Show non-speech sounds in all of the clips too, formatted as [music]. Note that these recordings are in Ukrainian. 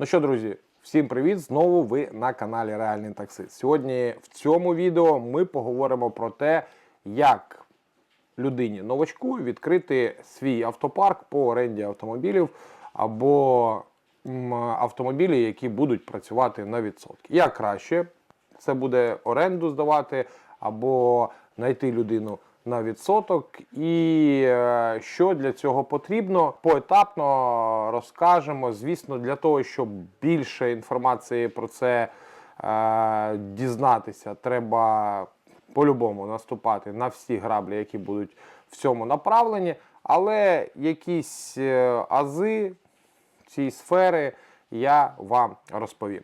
Ну що, друзі, всім привіт! Знову ви на каналі Реальний Таксист. Сьогодні в цьому відео ми поговоримо про те, як людині новачку відкрити свій автопарк по оренді автомобілів або автомобілі, які будуть працювати на відсотки. Як краще це буде оренду здавати або знайти людину на відсоток, і е, що для цього потрібно, поетапно розкажемо. Звісно, для того, щоб більше інформації про це е, дізнатися, треба по-любому наступати на всі граблі, які будуть в цьому направлені, але якісь е, ази цієї сфери я вам розповім.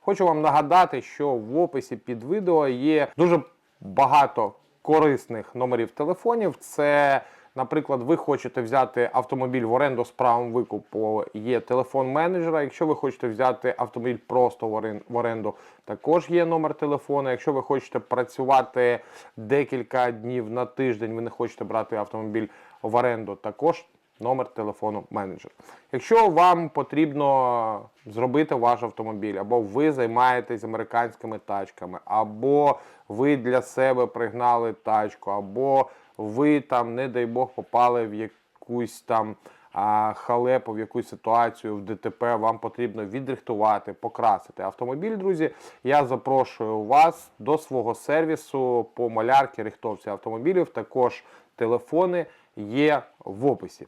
Хочу вам нагадати, що в описі під відео є дуже багато корисних номерів телефонів. Це, наприклад, ви хочете взяти автомобіль в оренду з правом викупу, є телефон менеджера. Якщо ви хочете взяти автомобіль просто в орен- в оренду, також є номер телефону. Якщо ви хочете працювати декілька днів на тиждень, ви не хочете брати автомобіль в оренду, також номер телефону менеджера. Якщо вам потрібно зробити ваш автомобіль, або ви займаєтесь американськими тачками, або ви для себе пригнали тачку, або ви там, не дай Бог, попали в якусь там а, халепу, в якусь ситуацію в ДТП, вам потрібно відрихтувати, покрасити автомобіль, друзі. Я запрошую вас до свого сервісу по малярці, рихтовці автомобілів. Також телефони є в описі.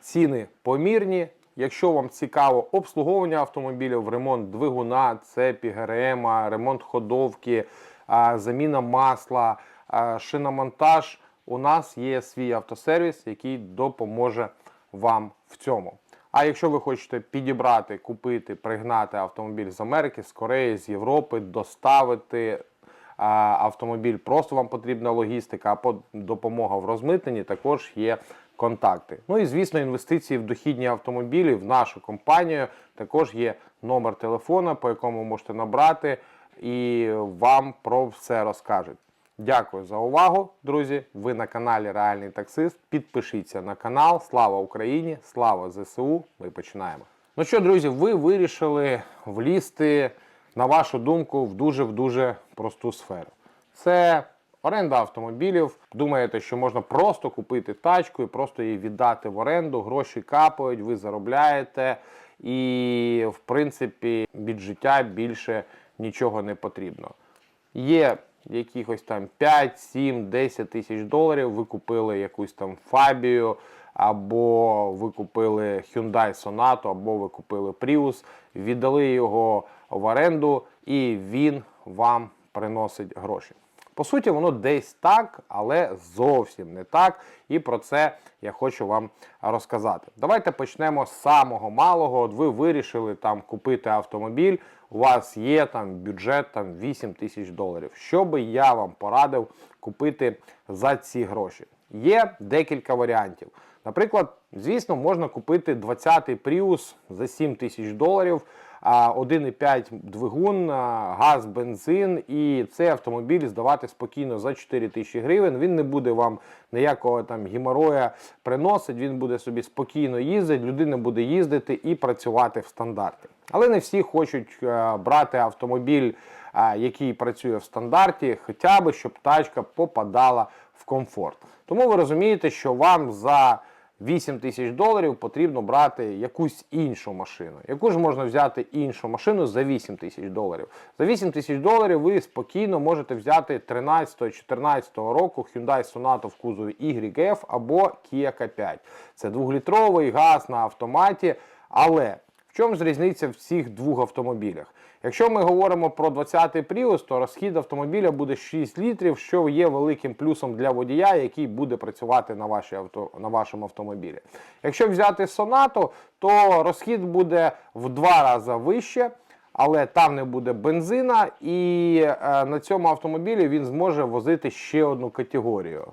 Ціни помірні. Якщо вам цікаво обслуговування автомобілів, ремонт двигуна, цепі, ГРМ, ремонт ходовки, заміна масла, шиномонтаж, у нас є свій автосервіс, який допоможе вам в цьому. А якщо ви хочете підібрати, купити, пригнати автомобіль з Америки, з Кореї, з Європи, доставити автомобіль, просто вам потрібна логістика або допомога в розмитненні, також є контакти. Ну і звісно, інвестиції в дохідні автомобілі в нашу компанію. Також є номер телефона, по якому можете набрати, і вам про все розкажуть. Дякую за увагу, друзі. Ви на каналі Реальний Таксист. Підпишіться на канал. Слава Україні! Слава ЗСУ! Ми починаємо. Ну що, друзі, ви вирішили влізти, на вашу думку, в дуже в дуже просту сферу. Це оренда автомобілів. Думаєте, що можна просто купити тачку і просто її віддати в оренду, гроші капають, ви заробляєте, і в принципі від життя більше нічого не потрібно. Є якихось там 5, 7, 10 тисяч доларів, ви купили якусь там Фабію, або ви купили Hyundai Sonata, або ви купили Prius, віддали його в оренду, і він вам приносить гроші. По суті, воно десь так, але зовсім не так. І про це я хочу вам розказати. Давайте почнемо з самого малого. От ви вирішили там купити автомобіль, у вас є там бюджет там 8 тисяч доларів. Що би я вам порадив купити за ці гроші? Є декілька варіантів. Наприклад, звісно, можна купити 20-й Prius за 7 тисяч доларів, 1,5 двигун, газ, бензин, і цей автомобіль здавати спокійно за 4 тисячі гривень. Він не буде вам ніякого там геморроя приносить, він буде собі спокійно їздити, людина буде їздити і працювати в стандарті. Але не всі хочуть е, брати автомобіль, е, який працює в стандарті, хоча б щоб тачка попадала в комфорт. Тому ви розумієте, що вам за 8 тисяч доларів потрібно брати якусь іншу машину. Яку ж можна взяти іншу машину за 8 тисяч доларів? За 8 тисяч доларів ви спокійно можете взяти 13-14 року Hyundai Sonata в кузові YF або Kia K5. Це двохлітровий газ на автоматі, але в чому ж різниця в цих двох автомобілях? Якщо ми говоримо про 20-й Prius, то розхід автомобіля буде 6 літрів, що є великим плюсом для водія, який буде працювати на, вашій авто, на вашому автомобілі. Якщо взяти Sonata, то розхід буде в два рази вище. Але там не буде бензина, і е, на цьому автомобілі він зможе возити ще одну категорію.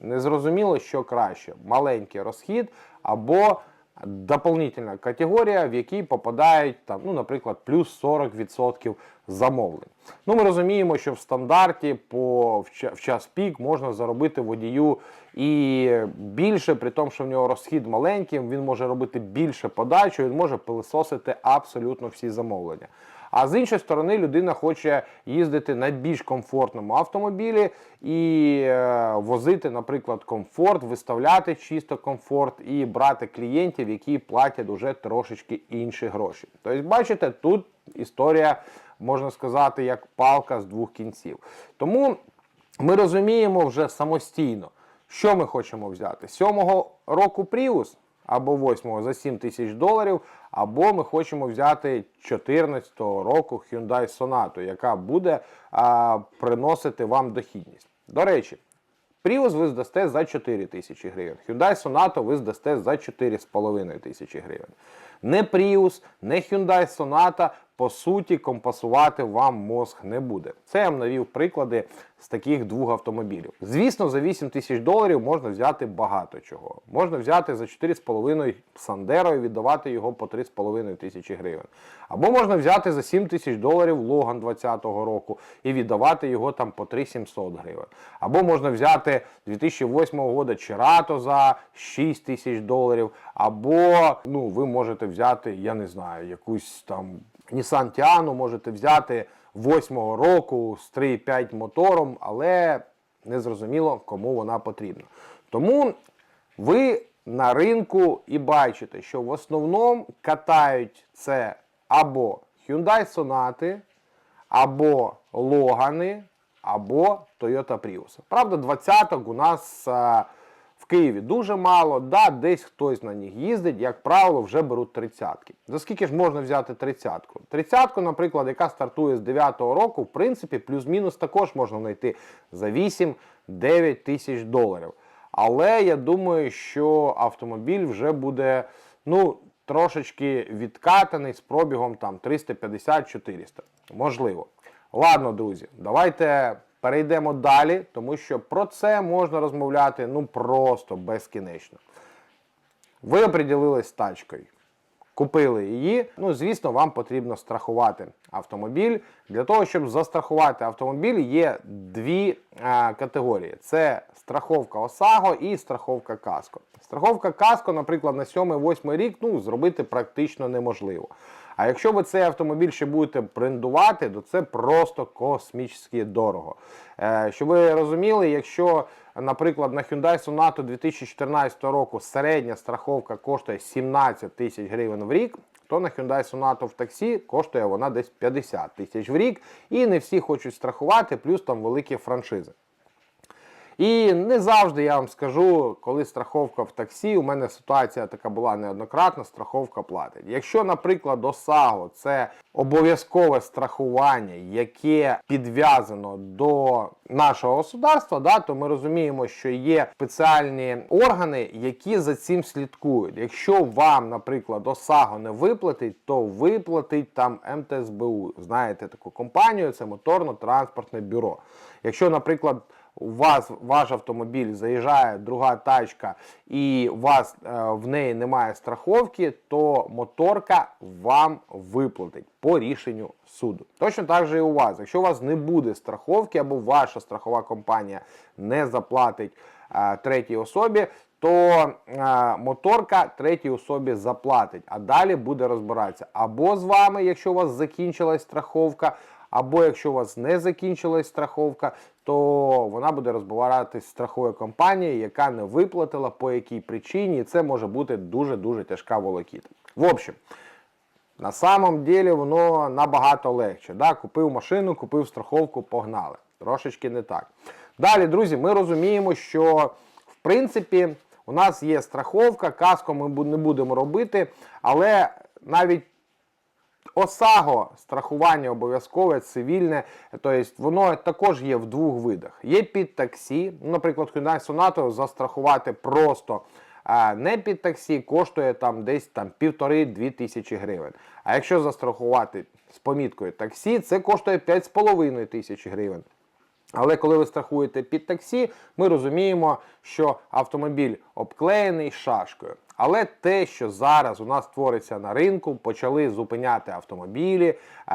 Незрозуміло, що краще: маленький розхід або доповнительна категорія, в якій попадають там, ну, наприклад, плюс 40% замовлень. Ну, ми розуміємо, що в стандарті по в час пік можна заробити водію І більше, при тому, що в нього розхід маленький, він може робити більше подачу, він може пилисосити абсолютно всі замовлення. А з іншої сторони, людина хоче їздити на більш комфортному автомобілі і е, возити, наприклад, комфорт, виставляти чисто комфорт і брати клієнтів, які платять уже трошечки інші гроші. Тобто, бачите, тут історія, можна сказати, як палка з двох кінців. Тому ми розуміємо вже самостійно, що ми хочемо взяти. Сьомого року Prius або 8 за 7 тисяч доларів, або ми хочемо взяти 14-го року Hyundai Sonata, яка буде а, приносити вам дохідність. До речі, Prius ви здасте за 4 тисячі гривень. Hyundai Sonata ви здасте за 4,5 тисячі гривень. Не Prius, не Hyundai Sonata, по суті, компасувати вам мозг не буде. Це я вам навів приклади з таких двох автомобілів. Звісно, за 8 тисяч доларів можна взяти багато чого. Можна взяти за 4,5 Сандеро і віддавати його по 3,5 тисячі гривень. Або можна взяти за 7 тисяч доларів Логан 2020 року і віддавати його там по 3,700 гривень. Або можна взяти 2008 року Чирато за 6 тисяч доларів. Або ну, ви можете взяти, я не знаю, якусь там Nissan Tiano можете взяти 8-го року з 3,5 мотором, але не зрозуміло, кому вона потрібна. Тому ви на ринку і бачите, що в основному катають це або Hyundai Sonata, або Логани, або Toyota Prius. Правда, двадцяток у нас Києві дуже мало. Да, десь хтось на них їздить, як правило, вже беруть тридцятки. За скільки ж можна взяти тридцятку? Тридцятку, наприклад, яка стартує з 9-го року, в принципі, плюс-мінус також можна знайти за 8-9 тисяч доларів. Але я думаю, що автомобіль вже буде ну, трошечки відкатаний з пробігом там 350-400. Можливо. Ладно, друзі, давайте перейдемо далі, тому що про це можна розмовляти ну просто безкінечно. Ви оприділились тачкою. Купили її. Ну, звісно, вам потрібно страхувати автомобіль. Для того, щоб застрахувати автомобіль, є дві е, категорії: це страховка ОСАГО і страховка КАСКО. Страховка КАСКО, наприклад, на 7-8 рік ну, зробити практично неможливо. А якщо ви цей автомобіль ще будете брендувати, то це просто космічно дорого. Е, щоб ви розуміли, якщо, наприклад, на Hyundai Sonata 2014 року середня страховка коштує 17 тисяч гривень в рік, то на Hyundai Sonata в таксі коштує вона десь 50 тисяч в рік. І не всі хочуть страхувати, плюс там великі франшизи. І не завжди я вам скажу, коли страховка в таксі, у мене ситуація така була неоднократна, страховка платить. Якщо, наприклад, ОСАГО це обов'язкове страхування, яке підв'язано до нашого государства, да, то ми розуміємо, що є спеціальні органи, які за цим слідкують. Якщо вам, наприклад, ОСАГО не виплатить, то виплатить там МТСБУ. Знаєте таку компанію, це моторно-транспортне бюро. Якщо, наприклад, у вас ваш автомобіль заїжджає друга тачка, і у вас е, в неї немає страховки, то моторка вам виплатить по рішенню суду. Точно так же і у вас. Якщо у вас не буде страховки, або ваша страхова компанія не заплатить е, третій особі. То е, моторка третій особі заплатить, а далі буде розбиратися або з вами, якщо у вас закінчилась страховка, або якщо у вас не закінчилась страховка, то вона буде розбиратись страховою компанією, яка не виплатила по якій причині, і це може бути дуже-дуже тяжка волокіта. В общем, на самом деле воно набагато легше. Да? Купив машину, купив страховку, погнали. Трошечки не так. Далі, друзі, ми розуміємо, що в принципі у нас є страховка, каско ми не будемо робити, але навіть ОСАГО страхування обов'язкове, цивільне, тобто воно також є в двох видах. Є під таксі, наприклад, Hyundai Sonata застрахувати просто а не під таксі коштує там десь там півтори-дві тисячі гривень. А якщо застрахувати з поміткою таксі, це коштує 5,5 тисяч гривень. Але коли ви страхуєте під таксі, ми розуміємо, що автомобіль обклеєний шашкою. Але те, що зараз у нас твориться на ринку, почали зупиняти автомобілі,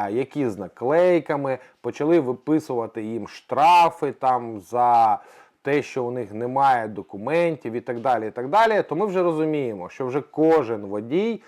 які з наклейками, почали виписувати їм штрафи там за те, що у них немає документів і так далі, і так далі, то ми вже розуміємо, що вже кожен водій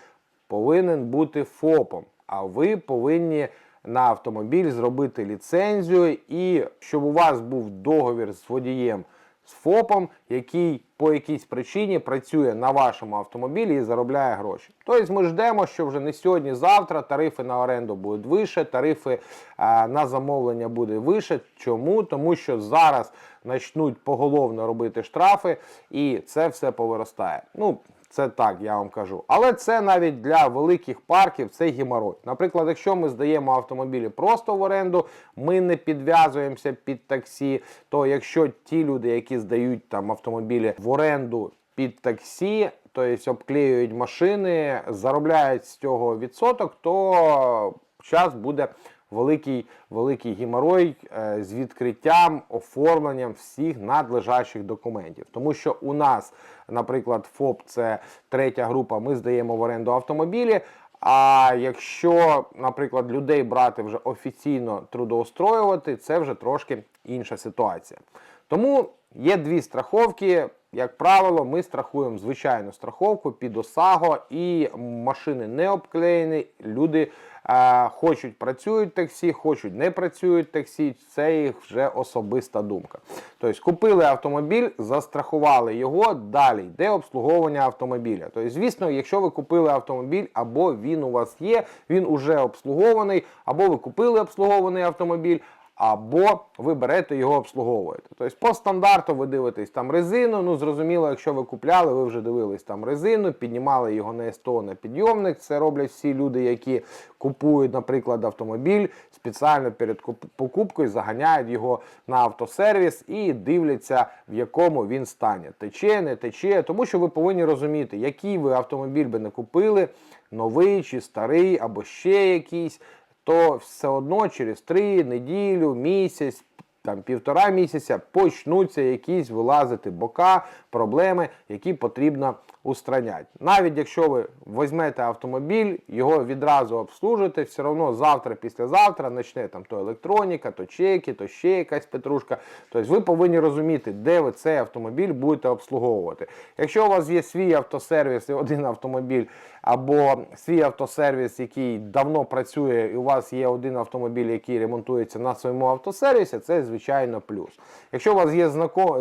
повинен бути ФОПом, а ви повинні на автомобіль зробити ліцензію, і щоб у вас був договір з водієм з ФОПом, який по якійсь причині працює на вашому автомобілі і заробляє гроші. Тобто ми ждемо, що вже не сьогодні, завтра тарифи на оренду будуть вище, тарифи а, на замовлення буде вище. Чому? Тому що зараз почнуть поголовно робити штрафи, і це все повиростає. Ну, це так, я вам кажу. Але це навіть для великих парків це геморой. Наприклад, якщо ми здаємо автомобілі просто в оренду, ми не підв'язуємося під таксі. То якщо ті люди, які здають там автомобілі в оренду під таксі, тобто обклеюють машини, заробляють з цього відсоток, то час буде великий великий геморой е, з відкриттям, оформленням всіх надлежащих документів. Тому що у нас, наприклад, ФОП це третя група, ми здаємо в оренду автомобілі. А якщо, наприклад, людей брати вже офіційно трудоустроювати, це вже трошки інша ситуація. Тому є дві страховки. Як правило, ми страхуємо звичайну страховку під ОСАГО і машини не обклеєні. Люди е, хочуть працюють таксі, хочуть не працюють таксі. Це їх вже особиста думка. Тобто купили автомобіль, застрахували його. Далі йде обслуговування автомобіля. Тобто, звісно, якщо ви купили автомобіль, або він у вас є, він уже обслугований, або ви купили обслугований автомобіль або ви берете його обслуговуєте. Тобто по стандарту ви дивитесь там резину. Ну, зрозуміло, якщо ви купляли, ви вже дивились там резину, піднімали його на СТО на підйомник. Це роблять всі люди, які купують, наприклад, автомобіль, спеціально перед покупкою заганяють його на автосервіс і дивляться, в якому він стані. Тече, не тече, тому що ви повинні розуміти, який ви автомобіль би не купили, новий чи старий, або ще якийсь то все одно через три неділю, місяць, там півтора місяця почнуться якісь вилазити бока, проблеми, які потрібно устраняти. Навіть якщо ви візьмете автомобіль, його відразу обслужите, все одно завтра, післязавтра почне там то електроніка, то чеки, то ще якась петрушка. Тобто ви повинні розуміти, де ви цей автомобіль будете обслуговувати. Якщо у вас є свій автосервіс і один автомобіль, або свій автосервіс, який давно працює, і у вас є один автомобіль, який ремонтується на своєму автосервісі, це звичайно плюс. Якщо у вас є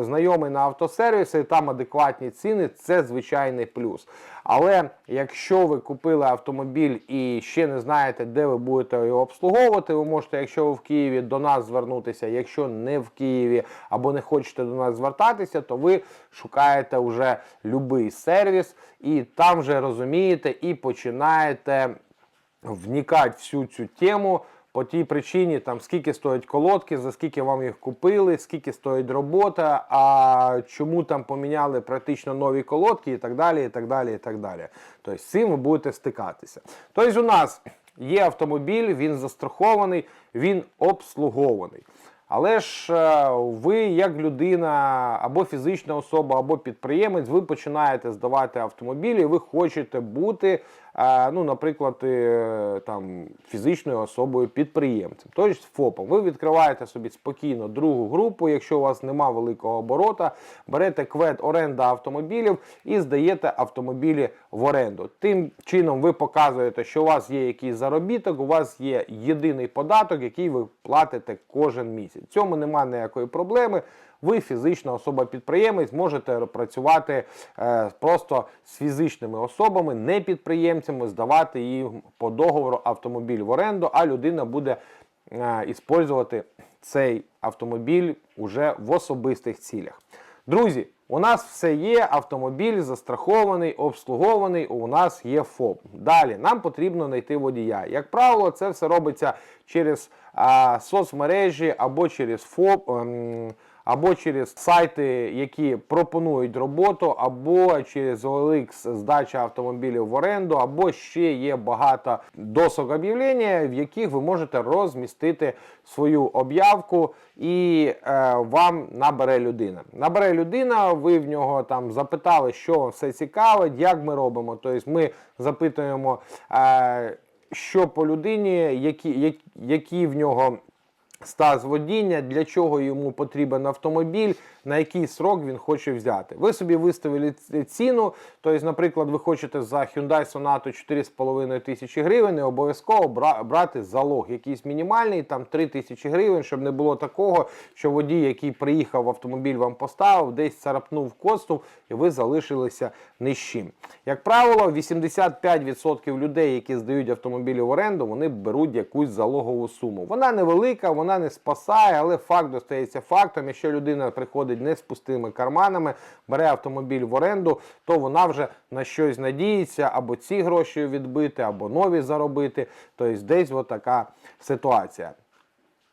знайомий на автосервісі, там адекватні ціни, це звичайний плюс. Але якщо ви купили автомобіль і ще не знаєте, де ви будете його обслуговувати, ви можете, якщо ви в Києві, до нас звернутися. Якщо не в Києві або не хочете до нас звертатися, то ви шукаєте вже будь-який сервіс і там вже розумієте і починаєте вникати всю цю тему. По тій причині, там скільки стоять колодки, за скільки вам їх купили, скільки стоїть робота, а чому там поміняли практично нові колодки і так далі. і так далі, і так далі. Тобто з цим ви будете стикатися. Тобто у нас є автомобіль, він застрахований, він обслугований. Але ж е, ви, як людина, або фізична особа, або підприємець, ви починаєте здавати автомобілі, ви хочете бути ну, наприклад, е, там, фізичною особою підприємцем, тобто ФОПом. Ви відкриваєте собі спокійно другу групу, якщо у вас нема великого оборота, берете квет оренда автомобілів і здаєте автомобілі в оренду. Тим чином ви показуєте, що у вас є якийсь заробіток, у вас є єдиний податок, який ви платите кожен місяць. Цьому немає ніякої проблеми ви фізична особа-підприємець, можете працювати е, просто з фізичними особами, не підприємцями, здавати їм по договору автомобіль в оренду, а людина буде використовувати цей автомобіль уже в особистих цілях. Друзі, у нас все є, автомобіль застрахований, обслугований, у нас є ФОП. Далі нам потрібно знайти водія. Як правило, це все робиться через а, соцмережі або через ФОП. Ем, або через сайти, які пропонують роботу, або через OLX здача автомобілів в оренду, або ще є багато досок об'явлення, в яких ви можете розмістити свою об'явку і е, вам набере людина. Набере людина, ви в нього там запитали, що все цікавить, як ми робимо. Тобто ми запитуємо, е, що по людині, які, які в нього стаж водіння, для чого йому потрібен автомобіль, на який срок він хоче взяти. Ви собі виставили ціну, тобто, наприклад, ви хочете за Hyundai Sonata 4,5 тисячі гривень, і обов'язково брати залог якийсь мінімальний, там 3 тисячі гривень, щоб не було такого, що водій, який приїхав, автомобіль вам поставив, десь царапнув, коцнув, і ви залишилися чим. Як правило, 85% людей, які здають автомобілі в оренду, вони беруть якусь залогову суму. Вона невелика, вона не спасає, але факт достається фактом. Якщо людина приходить не з пустими карманами, бере автомобіль в оренду, то вона вже на щось надіється, або ці гроші відбити, або нові заробити. Тобто десь отака ситуація.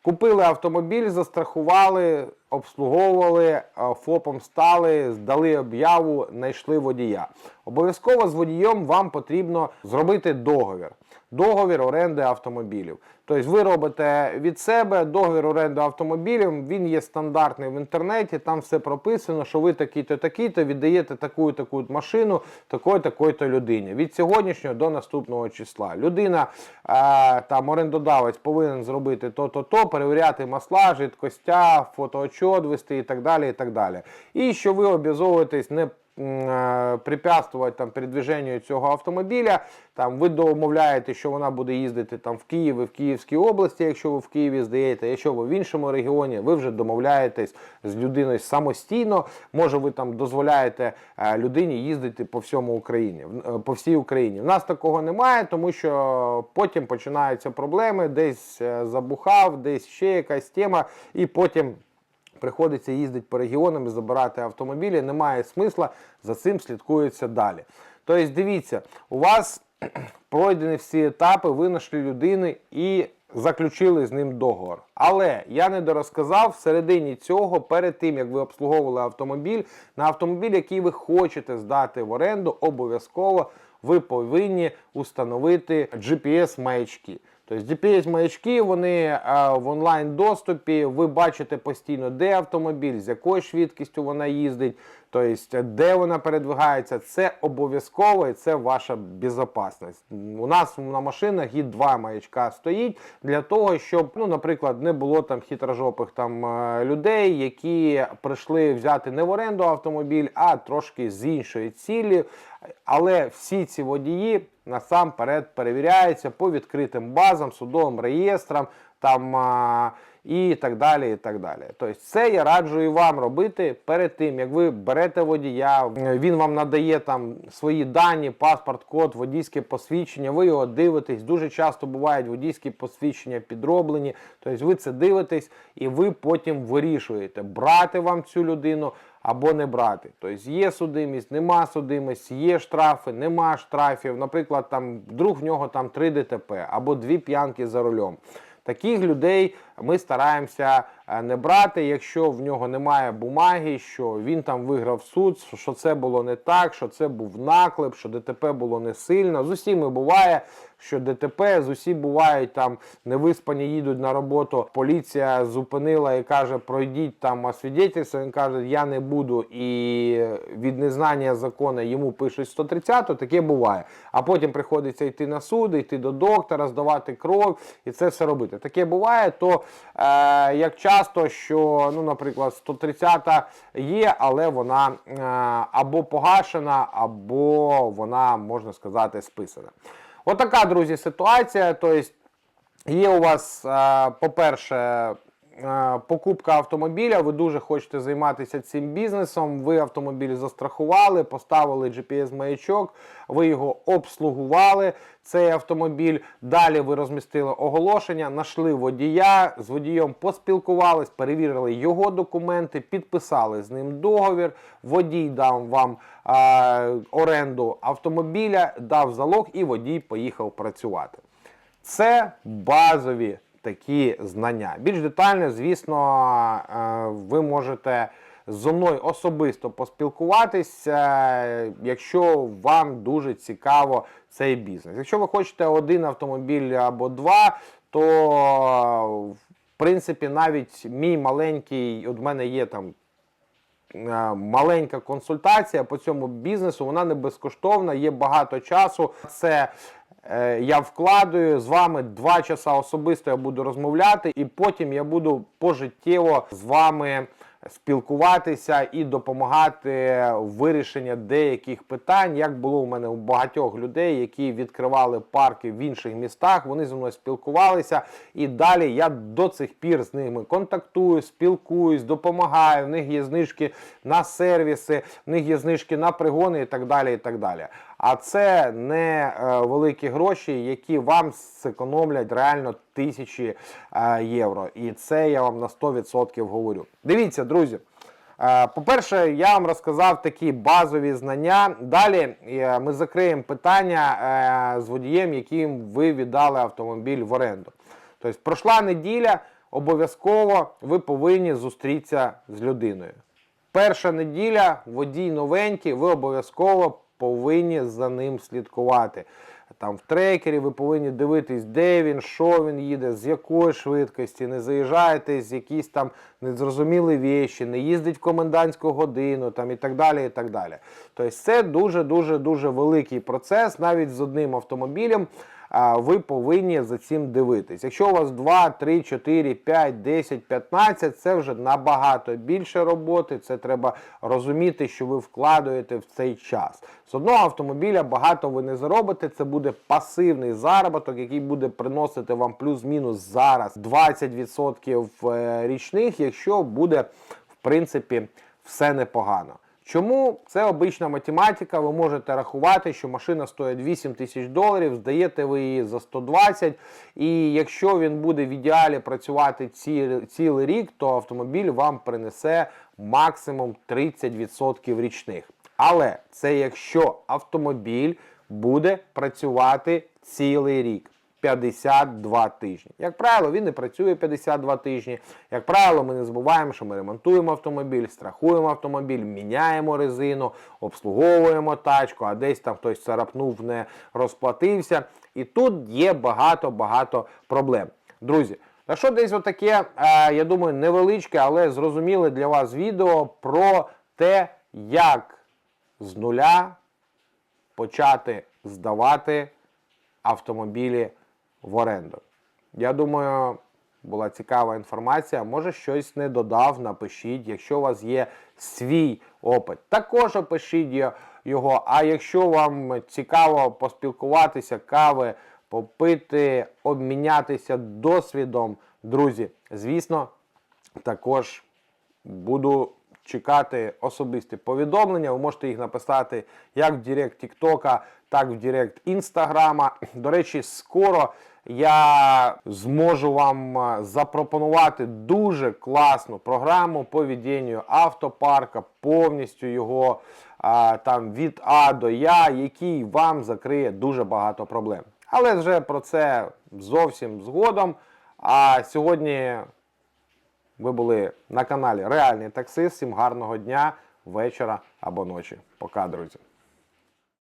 Купили автомобіль, застрахували, обслуговували, е, ФОПом стали, здали об'яву, знайшли водія. Обов'язково з водієм вам потрібно зробити договір. Договір оренди автомобілів. Тобто ви робите від себе договір оренди автомобілів, він є стандартний в інтернеті, там все прописано, що ви такий-то, такий-то віддаєте таку таку машину такої такої-то людині. Від сьогоднішнього до наступного числа. Людина, е, там орендодавець повинен зробити то-то, то, перевіряти масла, жидкостя, фотоочот вести і так далі. І так далі. І що ви обов'язовуєтесь не препятствувати там передвіженню цього автомобіля. Там ви домовляєте, що вона буде їздити там в Києві, в Київській області, якщо ви в Києві здаєте, якщо ви в іншому регіоні, ви вже домовляєтесь з людиною самостійно. Може, ви там дозволяєте е, людині їздити по всьому Україні, е, по всій Україні. В нас такого немає, тому що потім починаються проблеми, десь е, забухав, десь ще якась тема, і потім. Приходиться їздити по регіонам і забирати автомобілі. Немає смисла, за цим слідкується далі. Тобто, дивіться, у вас [clears throat] пройдені всі етапи, ви знайшли людини і заключили з ним договор. Але я не дорозказав всередині цього, перед тим як ви обслуговували автомобіль, на автомобіль, який ви хочете здати в оренду, обов'язково ви повинні установити GPS-маячки. Тобто GPS-маячки, вони е, в онлайн доступі, ви бачите постійно, де автомобіль, з якою швидкістю вона їздить, тобто де вона передвигається. Це обов'язково і це ваша безпечність. У нас на машинах і два маячка стоїть для того, щоб, ну, наприклад, не було там хитрожопих там е, людей, які прийшли взяти не в оренду автомобіль, а трошки з іншої цілі. Але всі ці водії насамперед перевіряються по відкритим базам, судовим реєстрам там, а, і так далі. і так далі. Тобто це я раджу і вам робити перед тим, як ви берете водія, він вам надає там свої дані, паспорт, код, водійське посвідчення, ви його дивитесь. Дуже часто бувають водійські посвідчення підроблені. Тобто ви це дивитесь і ви потім вирішуєте, брати вам цю людину або не брати. Тобто є судимість, нема судимості, є штрафи, нема штрафів. Наприклад, там вдруг в нього там 3 ДТП або дві п'янки за рулем. Таких людей ми стараємося е, не брати, якщо в нього немає бумаги, що він там виграв суд, що це було не так, що це був наклеп, що ДТП було не сильно. З усіми буває, що ДТП, з усі бувають там невиспані їдуть на роботу. Поліція зупинила і каже, пройдіть там освідетельство. Він каже, я не буду. І від незнання закону йому пишуть 130, таке буває. А потім приходиться йти на суд, йти до доктора, здавати кров і це все робити. Таке буває, то як часто, що, ну, наприклад, 130 є, але вона е, або погашена, або вона, можна сказати, списана. Отака, друзі, ситуація. Тобто є у вас, е, по-перше, е, покупка автомобіля, ви дуже хочете займатися цим бізнесом, ви автомобіль застрахували, поставили GPS-маячок, ви його обслугували, цей автомобіль. Далі ви розмістили оголошення, знайшли водія, з водієм поспілкувались, перевірили його документи, підписали з ним договір. Водій дав вам е, оренду автомобіля, дав залог і водій поїхав працювати. Це базові такі знання. Більш детально, звісно, е, ви можете зо мною особисто поспілкуватися, якщо вам дуже цікаво цей бізнес. Якщо ви хочете один автомобіль або два, то в принципі навіть мій маленький, от мене є там маленька консультація по цьому бізнесу. Вона не безкоштовна, є багато часу. Це е, я вкладаю з вами два часа особисто я буду розмовляти, і потім я буду пожиттєво з вами спілкуватися і допомагати в вирішенні деяких питань, як було у мене у багатьох людей, які відкривали парки в інших містах. Вони зі мною спілкувалися, і далі я до цих пір з ними контактую, спілкуюсь, допомагаю. В них є знижки на сервіси, в них є знижки на пригони і так далі. І так далі. А це не е, великі гроші, які вам зекономлять реально тисячі е, євро. І це я вам на 100% говорю. Дивіться, друзі. Е, По-перше, я вам розказав такі базові знання. Далі ми закриємо питання з водієм, яким ви віддали автомобіль в оренду. Тобто, пройшла неділя, обов'язково ви повинні зустрітися з людиною. Перша неділя, водій новенький, ви обов'язково повинні за ним слідкувати. Там в трекері ви повинні дивитись, де він, що він їде, з якої швидкості, не заїжджаєте з якісь там незрозумілі віші, не їздить в комендантську годину там, і так далі. і так далі. Тобто це дуже-дуже дуже великий процес, навіть з одним автомобілем ви повинні за цим дивитись. Якщо у вас 2, 3, 4, 5, 10, 15, це вже набагато більше роботи. Це треба розуміти, що ви вкладаєте в цей час. З одного автомобіля багато ви не заробите. Це буде пасивний заробіток, який буде приносити вам плюс-мінус зараз 20% е, річних, якщо буде в принципі все непогано. Чому це обична математика? Ви можете рахувати, що машина стоїть 8 тисяч доларів, здаєте ви її за 120, і якщо він буде в ідеалі працювати ці, цілий рік, то автомобіль вам принесе максимум 30% річних. Але це якщо автомобіль буде працювати цілий рік. 52 тижні. Як правило, він не працює 52 тижні. Як правило, ми не забуваємо, що ми ремонтуємо автомобіль, страхуємо автомобіль, міняємо резину, обслуговуємо тачку, а десь там хтось царапнув, не розплатився. І тут є багато-багато проблем. Друзі, так що десь отаке, е, я думаю, невеличке, але зрозуміле для вас відео про те, як з нуля почати здавати автомобілі в оренду. Я думаю, була цікава інформація. Може, щось не додав, напишіть. Якщо у вас є свій опит, також опишіть його. А якщо вам цікаво поспілкуватися, кави, попити, обмінятися досвідом, друзі, звісно, також буду чекати особисті повідомлення. Ви можете їх написати як в Директ Тіктока, так в Директ Інстаграма. [clears throat] До речі, скоро я зможу вам е, запропонувати дуже класну програму по веденню автопарка, повністю його а, там від А до Я, який вам закриє дуже багато проблем. Але вже про це зовсім згодом. А сьогодні ви були на каналі Реальний таксист. Всім гарного дня, вечора або ночі. Пока, друзі.